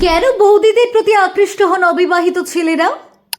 কেন বৌদিদের প্রতি আকৃষ্ট হন অবিবাহিত ছেলেরা?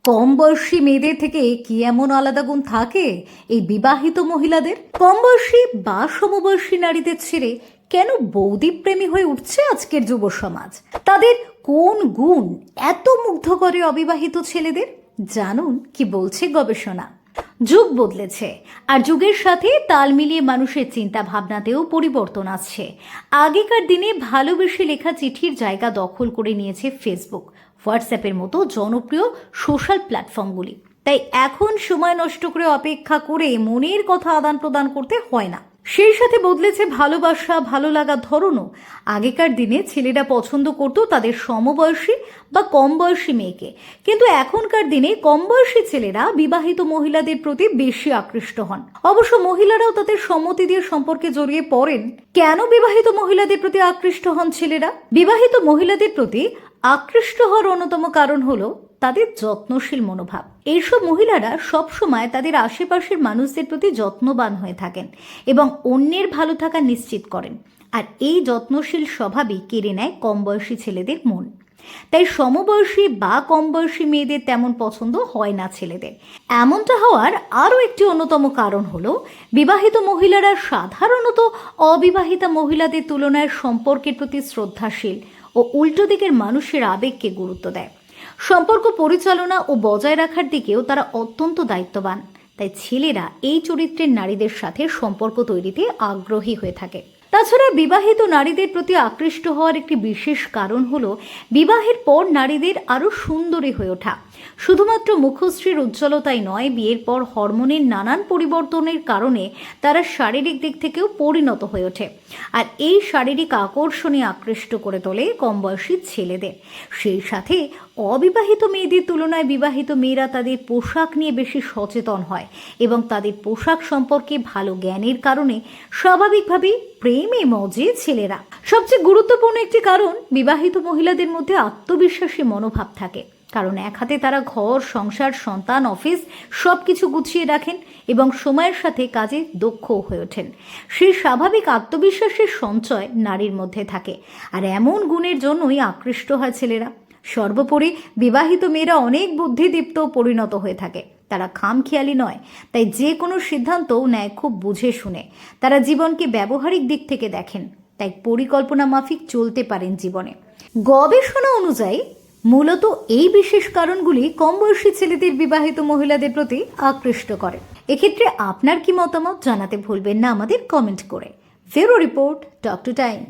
কম বয়সী মেয়েদের থেকে কি এমন আলাদা গুণ থাকে এই বিবাহিত মহিলাদের? কম বয়সী বা সমবয়সী নারীদের ছেড়ে কেন বৌদি প্রেমী হয়ে উঠছে আজকের যুব সমাজ? তাদের কোন গুণ এত মুগ্ধ করে অবিবাহিত ছেলেদের? জানুন কি বলছে গবেষণা। যুগ বদলেছে। আর যুগের সাথে তাল মিলিয়ে মানুষের চিন্তা ভাবনাতেও পরিবর্তন আসছে। আগেকার দিনে ভালোবেসে লেখা চিঠির জায়গা দখল করে নিয়েছে ফেসবুক হোয়াটসঅ্যাপের মতো জনপ্রিয় সোশ্যাল প্ল্যাটফর্মগুলি তাই এখন সময় নষ্ট করে অপেক্ষা করে মনের কথা আদান প্রদান করতে হয় না। সেই সাথে বদলেছে ভালোবাসা ভালো লাগার ধরনও। আগেকার দিনে ছেলেরা পছন্দ করত তাদের সমবয়সী বা কম বয়সী মেয়েকে। কিন্তু এখনকার দিনে কম বয়সী ছেলেরা বিবাহিত মহিলাদের প্রতি বেশি আকৃষ্ট হন। অবশ্য মহিলারাও তাদের সম্মতি দিয়ে সম্পর্কে জড়িয়ে পড়েন। কেন বিবাহিত মহিলাদের প্রতি আকৃষ্ট হন ছেলেরা? বিবাহিত মহিলাদের প্রতি আকৃষ্ট হওয়ার অন্যতম কারণ হলো তাদের যত্নশীল মনোভাব। এইসব মহিলারা সবসময় তাদের আশেপাশের মানুষদের প্রতি যত্নবান হয়ে থাকেন এবং অন্যের ভালো থাকা নিশ্চিত করেন। আর এই যত্নশীল স্বভাবই কেড়ে নেয় কম বয়সী ছেলেদের মন। তাই সমবয়সী বা কম বয়সী মেয়েদের তেমন পছন্দ হয় না ছেলেদের। এমনটা হওয়ার আরও একটি অন্যতম কারণ হলো বিবাহিত মহিলারা সাধারণত অবিবাহিতা মহিলাদের তুলনায় সম্পর্কের প্রতি শ্রদ্ধাশীল ও উল্টো দিকের মানুষের আবেগকে গুরুত্ব দেয়। সম্পর্ক পরিচালনা ও বজায় রাখার দিকেও তারা অত্যন্ত দায়িত্ববান। তাই ছেলেরা এই চরিত্রের নারীদের সাথে সম্পর্ক তৈরিতে আগ্রহী হয়ে থাকে। তাছাড়া বিবাহিত নারীদের প্রতি আকৃষ্ট হওয়ার একটি বিশেষ কারণ হল বিবাহের পর নারীদের আরও সুন্দরী হয়ে ওঠা। শুধুমাত্র মুখশ্রীর উজ্জ্বলতাই নয়, বিয়ের পর হরমোনের নানান পরিবর্তনের কারণে তারা শারীরিক দিক থেকেও পরিণত হয়ে ওঠে। আর এই শারীরিক আকর্ষণে আকৃষ্ট করে তোলে কম বয়সী ছেলেদের। সেই সাথে অবিবাহিত মেয়েদের তুলনায় বিবাহিত মেয়েরা তাদের পোশাক নিয়ে বেশি সচেতন হয় এবং তাদের পোশাক সম্পর্কে ভালো জ্ঞানের কারণে স্বাভাবিকভাবেই প্রেমে মজে ছেলেরা। সবচেয়ে গুরুত্বপূর্ণ একটি কারণ, বিবাহিত মহিলাদের মধ্যে আত্মবিশ্বাসী মনোভাব থাকে। কারণ এক হাতে তারা ঘর, সংসার, সন্তান, অফিস সব কিছু গুছিয়ে রাখেন এবং সময়ের সাথে কাজে দক্ষ হয়ে ওঠেন। সেই স্বাভাবিক আত্মবিশ্বাসের সঞ্চয় নারীর মধ্যে থাকে। আর এমন গুণের জন্যই আকৃষ্ট হয় ছেলেরা। সর্বোপরি বিবাহিত মেয়েরা অনেক বুদ্ধিদীপ্ত পরিণত হয়ে থাকে। তারা খামখেয়ালি নয়। তাই যে কোনো সিদ্ধান্তও নেয় খুব বুঝে শুনে। তারা জীবনকে ব্যবহারিক দিক থেকে দেখেন। তাই পরিকল্পনা মাফিক চলতে পারেন জীবনে। গবেষণা অনুযায়ী, মূলত এই বিশেষ কারণগুলি কম বয়সী ছেলেদের বিবাহিত মহিলাদের প্রতি আকৃষ্ট করে। এক্ষেত্রে আপনার কি মতামত জানাতে ভুলবেন না আমাদের কমেন্ট করে। ফেরো রিপোর্ট টক টু টাইম।